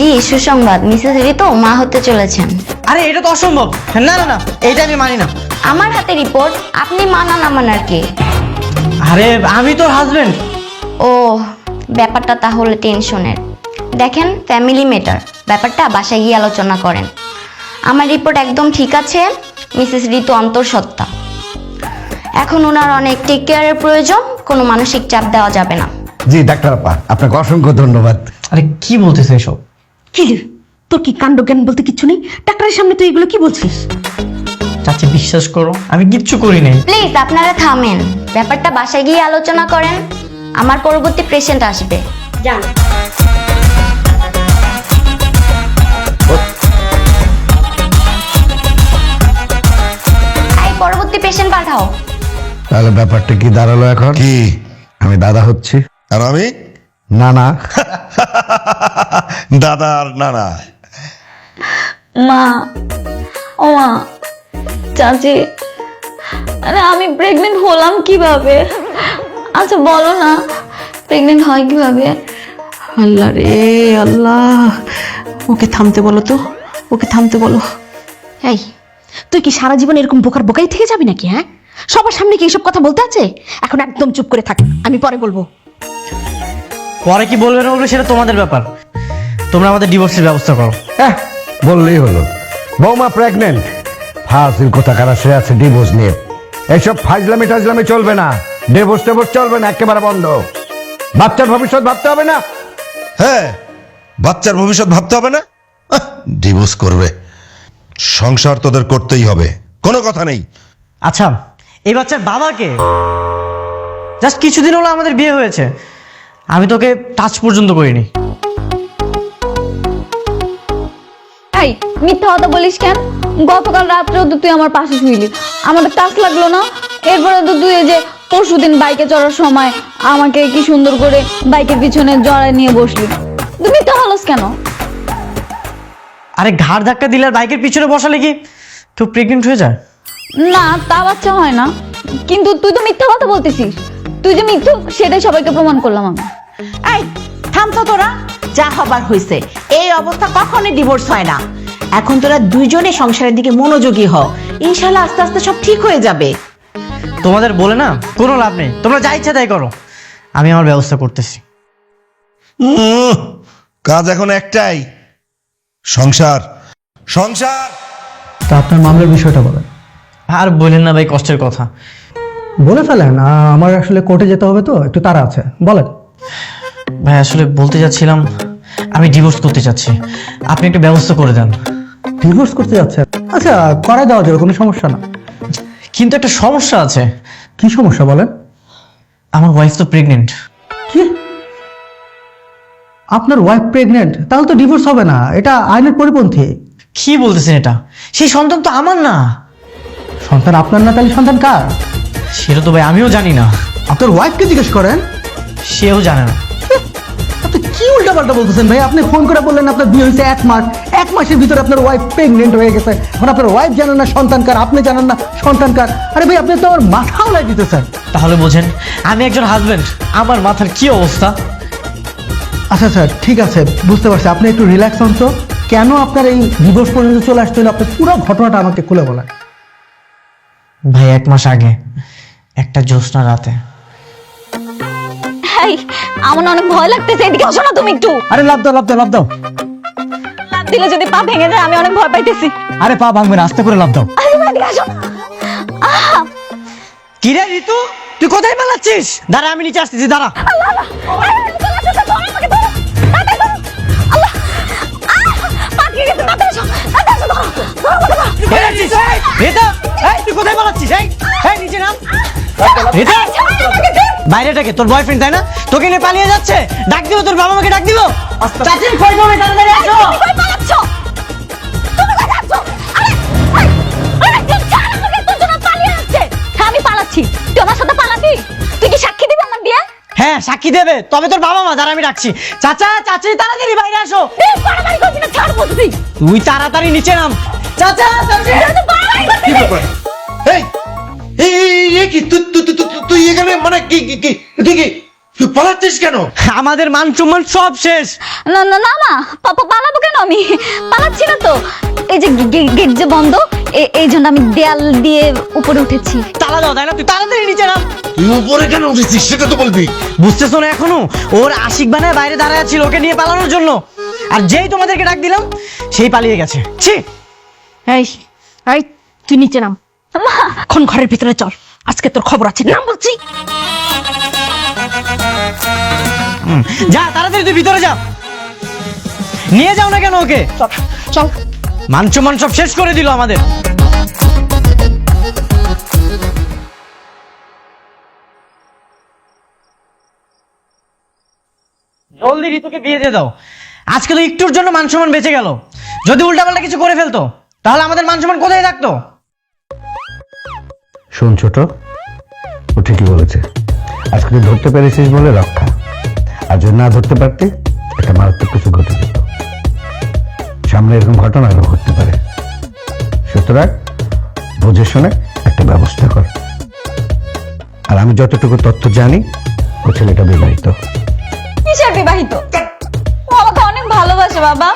জি সুসংবাদ। মিসেস রিতো মা হতে চলেছেন। আরে এটা তো অসম্ভব। না না না এইটা আমি মানি না। আমার হাতে রিপোর্ট আপনি মানা না মানার কে? আরে আমি তোর হাজবেন্ড ও ব্যাপারটা তাহলে টেনশনের দেখেন ফ্যামিলি মেটার ব্যাপারটা বাসায় গিয়ে আলোচনা করেন। আমার রিপোর্ট একদম ঠিক আছে মিসেস ঋতু অন্তঃসত্ত্বা। এখন ওনার অনেক টেক কেয়ারের প্রয়োজন কোনো মানসিক চাপ দেওয়া যাবে না। জি ডাক্তার আপা আপনাকে অসংখ্য ধন্যবাদ। আরে কি বলতেছে এসব? কি রে? তোর কি কাণ্ড জ্ঞান বলতে কিচ্ছু নেই? ডাক্তারের সামনে তুই এগুলো কি বলছিস? চাচি বিশ্বাস করো আমি কিচ্ছু করি নাই। প্লিজ আপনারা থামেন। ব্যাপারটা বাসায় গিয়ে আলোচনা করেন। আমার পরবর্তী পেশেন্ট আসবে। যান। এই পরবর্তী পেশেন্ট পাঠাও। তাহলে ব্যাপারটা কি দাঁড়াল এখন? কি? আমি দাদা হচ্ছি। আর আমি? না না দাদা আর নানা। মা ও মা চাচি আরে আমি প্রেগনেন্ট হলাম কীভাবে? আচ্ছা বলো না প্রেগনেন্ট হয় কীভাবে? আল্লাহ রে আল্লাহ। ওকে থামতে বলো তো ওকে থামতে বলো। এই তুই কি সারা জীবন এরকম বোকার বোকাই থেকে যাবি নাকি হ্যাঁ? সবার সামনে কি এইসব কথা বলতে আছে? এখন একদম চুপ করে থাক আমি পরে বলব। পরে কি বলবে না বলবে সেটা তোমাদের ব্যাপার। তোমরা আমাদের ডিভোর্সের ব্যবস্থা করো। হ্যাঁ বললেই হলো। বৌমা প্রেগনেন্ট ফাজিল কোথা কারা সে আছে ডিভোর্স নিয়ে। এইসব ফাজলামি টাজলামি চলবে না। ডিভোর্স টেভোর্স চলবে না একেবারে বন্ধ। বাচ্চার ভবিষ্যৎ ভাবতে হবে না। হ্যাঁ বাচ্চার ভবিষ্যৎ ভাবতে হবে না? ডিভোর্স করবে। সংসার তোদের করতেই হবে। কোনো কথা নেই। আচ্ছা এই বাচ্চার বাবাকে? জাস্ট কিছুদিন হলো আমাদের বিয়ে হয়েছে। আমি তোকে টাচ পর্যন্ত করিনি। এই মিথ্যা কথা বলিস কেন? গতকাল রাত্রেও তো তুই আমার পাশে শুইলি। আমাদের টাচ লাগল না। এরপরে তো তুই যে পরশুদিন বাইকে চড়ার সময় আমাকে কি সুন্দর করে বাইকের পিছনে জড়ায় নিয়ে বসলি। তুই মিথ্যা বলস কেন? আরে ঘাড় ধাক্কা দিলে আর বাইকের পিছনে বসালে কি? কেউ প্রেগনেন্ট হয়ে যায় না তা বাচ্চা হয় না। কিন্তু তুই তো মিথ্যা কথা বলতেছিস। তুই যে মিথ্যুক সেটাই সবাইকে প্রমাণ করলাম আমি। এই থামতো তোরা। যা হবার হয়েছে এই অবস্থা কখনোই ডিভোর্স হয় না। এখন তোরা দুইজনে সংসারের দিকে মনোযোগী হ। ইনশাল্লাহ আস্তে আস্তে সব ঠিক হয়ে যাবে। তোমাদের বলে না কোনো লাভ নেই। তোমরা যা ইচ্ছা তাই করো। আমি আমার ব্যবস্থা করতেছি। উম, কাজ এখন একটাই। সংসার। সংসার। তা আপনার মামলার বিষয়টা বলেন। আর বললেন না ভাই কষ্টের কথা। বলে ফেলেন আমার আসলে কোর্টে যেতে হবে তো একটু তাড়া আছে। বলেন। ভাই আসলে বলতে যাচ্ছিলাম আমি ডিভোর্স করতে চাচ্ছি। আপনি একটু ব্যবস্থা করে দেন। ডিভোর্স করতে যাচ্ছেন আচ্ছা করা দেওয়া যাবে কোনো সমস্যা না। কিন্তু একটা সমস্যা আছে। কি সমস্যা বলেন? আমার ওয়াইফ তো প্রেগনেন্ট কি? আপনার ওয়াইফ প্রেগনেন্ট তাহলে তো ডিভোর্স হবে না। এটা আইনের পরিপন্থী। কি বলতেছেন এটা? সেই সন্তান তো আমার না। সন্তান আপনার না তাহলে সন্তান কার? সেটা তো ভাই আমিও জানি না। আপনার ওয়াইফকে জিজ্ঞেস করেন? সেও জানে না। আপনি কি উল্টাপাল্টা বলতেছেন ভাই? আপনি ফোন করে বললেন আপনার বিয়ে হয়েছে এক মাস। এক মাসের ভিতরে আপনার ওয়াইফ প্রেগনেন্ট হয়ে গেছে। এখন আপনার ওয়াইফ জানেন না সন্তান কার? আপনি জানেন না সন্তান কার? আরে ভাই আপনি তো আমার মাথাও লাই দিতেছেন। তাহলে বোঝেন আমি একজন হাজবেন্ড আমার মাথার কি অবস্থা? আচ্ছা স্যার ঠিক আছে বুঝতে পারছি। আপনি একটু রিল্যাক্স হন তো। কেন আপনার এই ডিভোর্স পর্যন্ত চলে আসতে হলো? আপনি পুরো ঘটনাটা আমাকে খুলে বলেন। ভাই এক মাস আগে একটা জ্যোৎস্না রাতে এই আমার অনেক ভয় লাগতেছে এদিকে আসো না তুমি একটু আরে লাভ দাও লাভ দাও লাভ দাও লাফ দিলে যদি পা ভেঙে যায় আমি অনেক ভয় পাইতেছি আরে পা ভাঙবে না আস্তে করে লাভ দাও আরে তুমি এদিকে আসো না কি রে ঋতু তুই কোথায় পালাচ্ছিস দাঁড়া আমি নিচে আসতেছি দাঁড়া তুই কোথায় পালাচ্ছিস এই এই নিচে নাম বাইরেটাকে তোর বয়ফ্রেন্ড তাই না? তোকে নিয়ে পালিয়ে যাচ্ছে? ডাক দিব তোর বাবা মাকে ডাক দিব চাচি কই যাবে তাড়াতাড়ি আসো। হ্যাঁ, আমি পালাচ্ছি। তুই আমার সাথে পালাবি? তুই কি সাক্ষী দিবি হ্যাঁ সাক্ষী দেবে। তবে তোর বাবা মা দাঁড়া আমি ডাকছি। চাচা চাচি তাড়াতাড়ি বাইরে আসো। তুই তাড়াতাড়ি নিচে নাম। চাচা কি ব্যাপার? এই কি? তুই তুই তুই- তুই- তুই এখানে মানে কি কি কি? তুই কি তুই পালাচ্ছিস কেন? আমাদের মান সম্মান সব শেষ। না না না না। পাপা পালাবো আমি? পালাচ্ছি না তো। এই যে গেট যে বন্ধ এ- এই জন্য আমি দেয়াল দিয়ে উপরে উঠেছি। তালা দাও তাই না? তুই তাড়াতাড়ি নিচে নাম। তুই উপরে কেন উঠেছিস সেটা তো বলবি। বুঝতেছো না এখনও? ওর আশিক বানায় বাইরে দাঁড়ায় ছিল ওকে নিয়ে পালানোর জন্য। আর যেই তোমাদেরকে ডাক দিলাম সেই পালিয়ে গেছে। ছি। এই এই তুই নিচে নাম। এখন ঘরের ভিতরে চল। আজকে তোর খবর আছে নাম বলছি। যা তাড়াতাড়ি তুই ভিতরে যা। নিয়ে যাও না কেন ওকে? চল মান সম্মান সব শেষ করে দিল আমাদের। জলদি ঋতুকে বিয়ে দিয়ে দাও। আজকে তো একটুর জন্য মান সম্মান বেঁচে গেল। যদি উল্টাপাল্টা কিছু করে ফেলতো তাহলে আমাদের মান সম্মান কোথায় থাকতো? শোন ছোট ও ঠিকই বলেছে। আজকে তুই ধরতে পেরেছিস বলে রক্ষা। আর যদি না ধরতে পারতি একটা মারাত্মক কিছু ঘটে যেত। সামনে এরকম ঘটনা আরও ঘটতে পারে। সুতরাং বুঝে শুনে একটা ব্যবস্থা কর। আর আমি যতটুকু তথ্য জানি ও ছেলেটা বিবাহিত। কিসের বিবাহিত? ও আমাকে অনেক ভালোবাসে বাবা।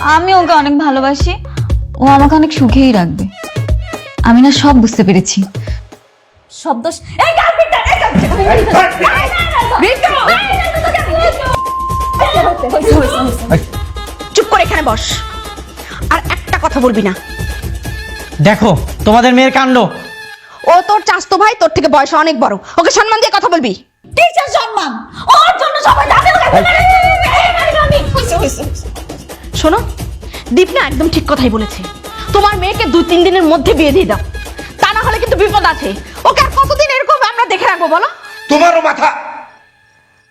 আমি ওকে অনেক ভালোবাসি। ও আমাকে অনেক সুখেই রাখবে। আমি না সব বুঝতে পেরেছি। সব দোষ এই কার্পেটটা এই চুপ করে এখানে বস। আর একটা কথা বলবি না। দেখো তোমাদের মেয়ের কাণ্ড। ও তোর চাস্তো ভাই তোর থেকে বয়স অনেক বড়। ওকে সম্মান দিয়ে কথা বলবি? টিচার সম্মান? ওর জন্য সবাই দাঁড়িয়ে শোনো দীপ না একদম ঠিক কথাই বলেছে। তোমার মেয়েকে দু তিন দিনের মধ্যে বিয়ে দিয়ে দাও। বিপদ আছে। ওকে আর কতদিন এরকম আমরা দেখে রাখব বলো? তোমারও মাথা।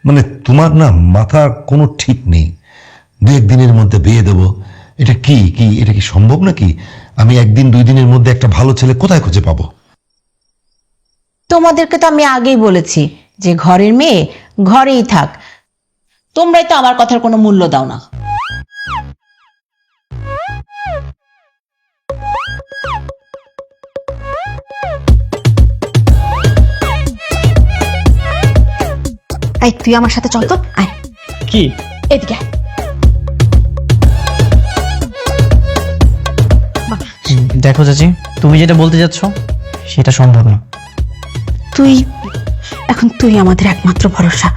মানে তোমার না মাথার কোনো ঠিক নেই। দু একদিনের মধ্যে বিয়ে দেবো। এটা কি কি এটা কি সম্ভব নাকি? আমি একদিন দুই দিনের মধ্যে একটা ভালো ছেলে কোথায় খুঁজে পাবো? তোমাদেরকে তো আমি আগেই বলেছি যে ঘরের মেয়ে ঘরেই থাক। তোমরাই তো আমার কথার কোনো মূল্য দাও না। এই তুই আমার সাথে চল তো আয়। কি? এদিকে দেখো চাচি তুমি যেটা বলতে যাচ্ছ সেটা সম্ভব না। তুই এখন তুই আমাদের একমাত্র ভরসা।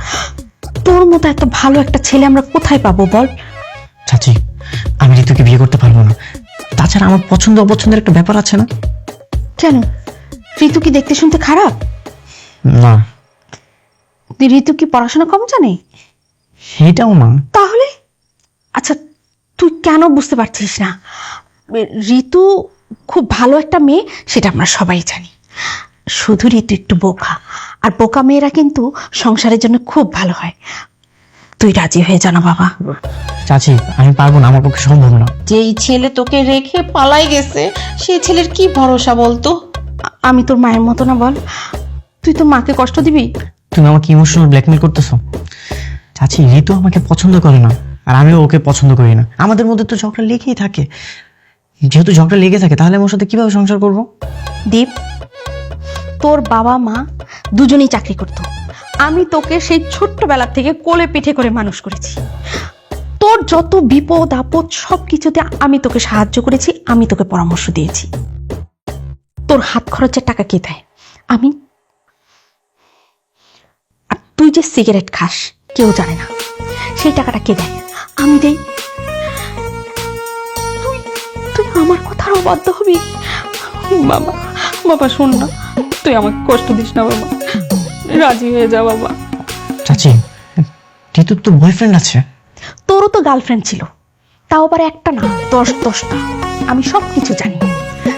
তোর মতো এত ভালো একটা ছেলে আমরা কোথায় পাবো বল? চাচি আমি ঋতুকে বিয়ে করতে পারব না। তাছাড়া আমার পছন্দ অপছন্দের একটা ব্যাপার আছে না? কেন? ঋতু কি দেখতে শুনতে খারাপ? না। ঋতু কি পড়াশোনা কম জানে? সেটাও না। তাহলে? আচ্ছা তুই কেন বুঝতে পারছিস না? ঋতু খুব ভালো একটা মেয়ে সেটা আমরা সবাই জানি। শুধু ঋতু একটু বোকা। আর বোকা মেয়েরা কিন্তু সংসারের জন্য খুব ভালো হয়। তুই রাজি হয়ে জানো বাবা। চাচি আমি পারব না আমার পক্ষে সম্ভব না। যেই ছেলে তোকে রেখে পালাই গেছে সেই ছেলের কি ভরসা বলতো? আমি তোর মায়ের মতো না বল। তুই তো মাকে কষ্ট দিবি? তুমি আমাকে ইমোশনাল ব্ল্যাকমেল করতেছো? চাচি, ঋতু আমাকে পছন্দ করে না, আর আমিও ওকে পছন্দ করি না। আমাদের মধ্যে তো ঝগড়া লেগেই থাকে। যেহেতু ঝগড়া লেগে থাকে, তাহলে আমার সাথে কীভাবে সংসার করব? দীপ, তোর বাবা মা দুজনেই চাকরি করত। আমি তোকে সেই ছোট্টবেলা থেকে কোলে পিঠে করে মানুষ করেছি। তোর যত বিপদ, আপদ সব কিছুতে আমি তোকে সাহায্য করেছি, আমি তোকে পরামর্শ দিয়েছি। তোর হাত খরচের টাকা কে দেয়? আমি তুই যে সিগারেট খাস কেউ জানে না। সেই টাকাটা কে দেয়? আমি দেই। তুই- আমার কথার অবাধ্য হবি। বাবা বাবা শোন না। তুই আমাকে কষ্ট দিস না বাবা। রাজি হয়ে যা বাবা। চাচি ঋতুর তো বয়ফ্রেন্ড আছে। তোরও তো গার্লফ্রেন্ড ছিল। তাও আবার একটা না দশ দশটা। আমি সব কিছু জানি।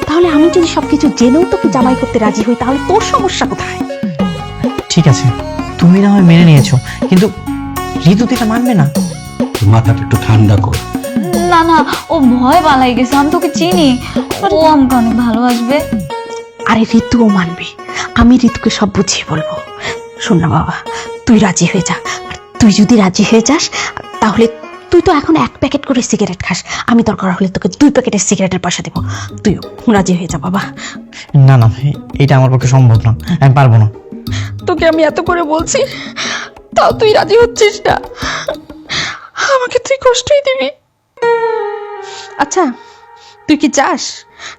তাহলে আমি যদি সবকিছু জেনেও তোকে জামাই করতে রাজি হই তাহলে তোর সমস্যা কোথায়? ঠিক আছে। তুমি না হয় মেনে নিয়েছো কিন্তু ঋতু তো এটা মানবে না। মাথাটা একটু ঠান্ডা কর। না না ও ভয় পালাই গেছে আমি তোকে চিনি। ও আমাকে অনেক ভালোবাসবে। আরে ঋতুও মানবে। আমি ঋতুকে সব বুঝিয়ে বলব। শোন না বাবা তুই রাজি হয়ে যা। আর তুই যদি রাজি হয়ে যাস তাহলে তুই তো এখন এক প্যাকেট করে সিগারেট খাস। আমি তোর দরকার হলে তোকে দুই প্যাকেটের সিগারেটের পয়সা দেবো। তুইও রাজি হয়ে যা বাবা। না না এটা আমার পক্ষে সম্ভব না। আমি পারব না। তোকে আমি এত করে বলছি তাও তুই রাজি হচ্ছিস না? আমাকে তুই কষ্টই দিবি। আচ্ছা তুই কি চাস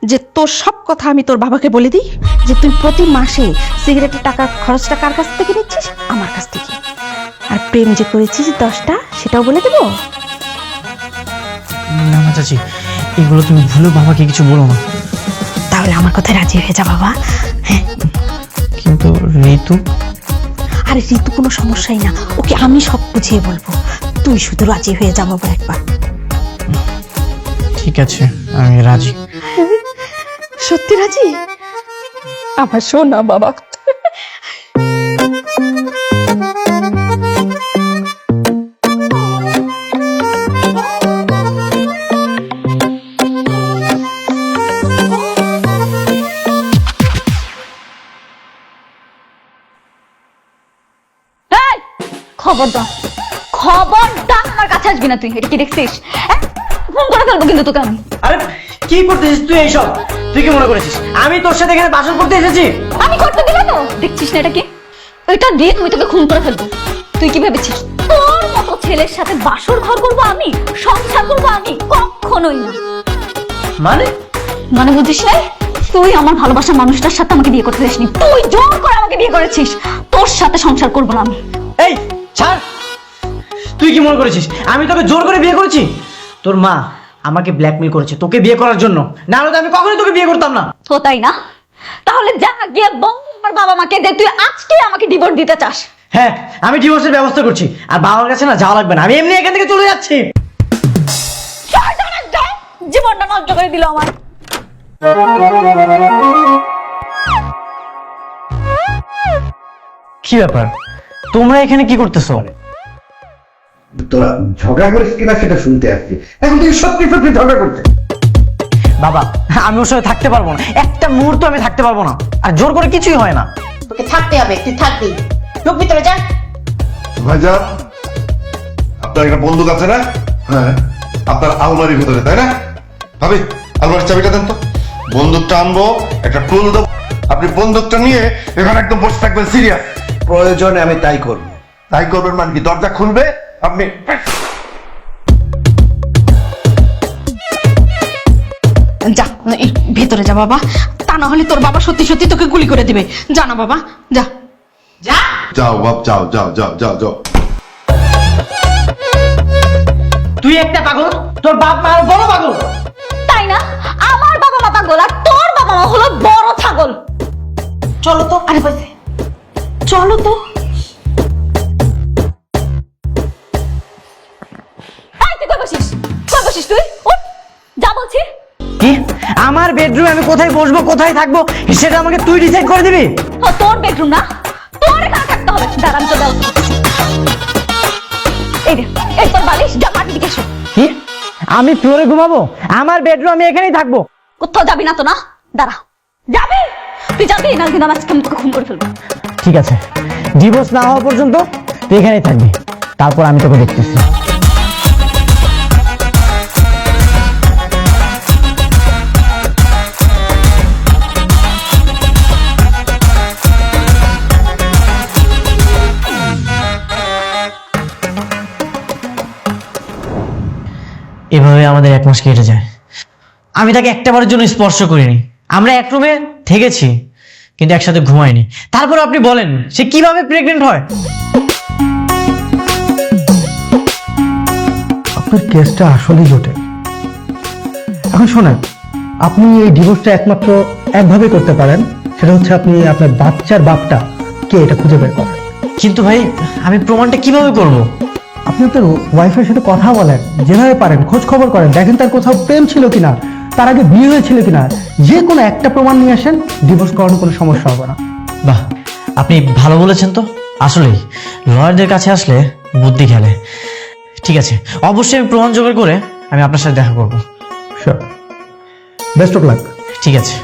যে তোর সব কথা আমি তোর বাবাকে বলে দিই? যে তুই প্রতি মাসে সিগারেটের টাকা খরচটা কার কাছ থেকে নিচ্ছিস? আমার কাছ থেকে। আর প্রেম যে করেছিস দশটা সেটাও বলে দেবো? না না চাচি এগুলো তুমি ভুলেও বাবাকে কিছু বলো না। তাহলে আমার কথায় রাজি হয়ে যা বাবা হ্যাঁ? কিন্তু ঋতু? আরে ঋতু কোনো সমস্যাই না। ওকে আমি সব বুঝিয়ে বলব। তুই শুধু রাজি হয়ে যা বাবা একবার। ঠিক আছে আমি রাজি। সত্যি রাজি? আমার শোনা বাবা। খবরদার খবরদার আমার কাছে আসবি না তুই এটা কি দেখছিস? হ্যাঁ? ফোন করে ফেলব কিন্তু তোকে আমি। আরে কি করতেছিস তুই এইসব? তুই কি মনে করেছিস? আমি তোর সাথে এখানে বাসন করতে এসেছি? আমি করতে দিলে তো। দেখছিস না এটা কি? এটা দিয়ে তুমি তোকে খুন করে ফেলব। তুই কি ভেবেছিস? তোর মতো ছেলের সাথে বাসর ঘর করব আমি? সংসার করব আমি? কখনোই না। মানে? মানে বুঝিস নাই তুই আমার ভালোবাসার মানুষটার সাথে আমাকে বিয়ে করতে চাসনি তুই জোর করে আমাকে বিয়ে করেছিস। তোর সাথে সংসার করব না আমি। এই ছাড়। তুই কি মনে করেছিস? আমি তোকে জোর করে বিয়ে করেছি? তোর মা আমাকে ব্ল্যাকমেল করেছে তোকে বিয়ে করার জন্য। না হলে তো আমি কখনোই তোকে বিয়ে করতাম না। তো তাই না? তাহলে যা গিয়ে বল আমার বাবা মাকে যে তুই আজকে আমাকে ডিভোর্স দিতে চাস। হ্যাঁ আমি ডিভোর্সের ব্যবস্থা করছি। আর বাবার কাছে না যাওয়া লাগবে না। আমি এমনি এখান থেকে চলে যাচ্ছি। জীবনটা নষ্ট করে দিল আমার কি ব্যাপার? তোমরা এখানে কি করতেছো? তোরা ঝগড়া করিস কিনা সেটা শুনতে আসছি। এখন তুই সত্যি সত্যি ঝগড়া করছে বাবা আমি ওর সাথে থাকতে পারব না। একটা মুহূর্ত আমি থাকতে পারব না। আর জোর করে কিছুই হয় না। তোকে থাকতে হবে তুই থাকবি। লোক ভিতরে যা। ভাইজান আপনার একটা বন্দুক আছে না? হ্যাঁ। আপনার আলমারির ভিতরে তাই না? ভাবি আলমারির চাবিটা দেন তো। বন্দুকটা আনব একটা টুল দেবো। আপনি বন্দুকটা নিয়ে এখানে একদম বসে থাকবেন সিরিয়াস প্রয়োজনে আমি তাই করব। তাই করবেন মানে কি? দরজা খুলবে আপনি যা এই ভেতরে যা বাবা। তা না হলে তোর বাবা সত্যি সত্যি তোকে গুলি করে দিবে। যা না বাবা যা। যা। যাও বাপ যাও যাও যাও যাও যাও। তুই একটা পাগল তোর বাপ মা বড় পাগল। তাই না? আমার বাবা মা পাগল আর তোর বাবা মা হলো বড় ছাগল। চলো তো। আরে বাস। চলো তো। কি? আমার বেডরুমে আমি কোথায় বসবো কোথায় থাকব সেটা আমাকে তুই ডিসাইড করে দিবি? ও তোর বেডরুম না? তোর এখানে থাকতে হবে। দাঁড়ান চলে এই এই তোর বালিশ যা মাটি দিকে কি? আমি ফ্লোরে ঘুমাবো? আমার বেডরুম আমি এখানেই থাকব। কোথাও যাবি না তো না? দাঁড়া। যাবি? তুই যাবি? না কিন্তু আমি আজকে আমি তোকে খুন করে ফেলব। ঠিক আছে। ডিভোর্স না হওয়া পর্যন্ত তুই এখানেই থাকবি। তারপর আমি তোকে দেখতেছি। এভাবে আমাদের এক মাস কেটে যায়। আমি তাকে একটাবারের জন্য স্পর্শ করিনি। আমরা এক রুমে থেকেছি কিন্তু একসাথে ঘুমাইনি। তারপর আপনি বলেন সে কীভাবে প্রেগনেন্ট হয়? আপনার কেসটা আসলেই জটিল। এখন শোনেন আপনি এই ডিভোর্সটা একমাত্র একভাবে করতে পারেন সেটা হচ্ছে আপনি আপনার বাচ্চার বাপটা কে এটা খুঁজে বের করেন। কিন্তু ভাই আমি প্রমাণটা কীভাবে করব? আপনি আপনার ওয়াইফের সাথে কথা বলেন যেভাবে পারেন খোঁজ খবর করেন দেখেন তার কোথাও প্রেম ছিল কিনা। তার আগে বিয়ে হয়েছিল কিনা যে কোনো একটা প্রমাণ নিয়ে আসেন ডিভোর্স করানোর কোনো সমস্যা হবে না। বাহ আপনি ভালো বলেছেন তো। আসলেই লয়ারদের কাছে আসলে বুদ্ধি খেলে। ঠিক আছে অবশ্যই আমি প্রমাণ জোগাড় করে আমি আপনার সাথে দেখা করব। শিওর বেস্ট অফ লাক ঠিক আছে।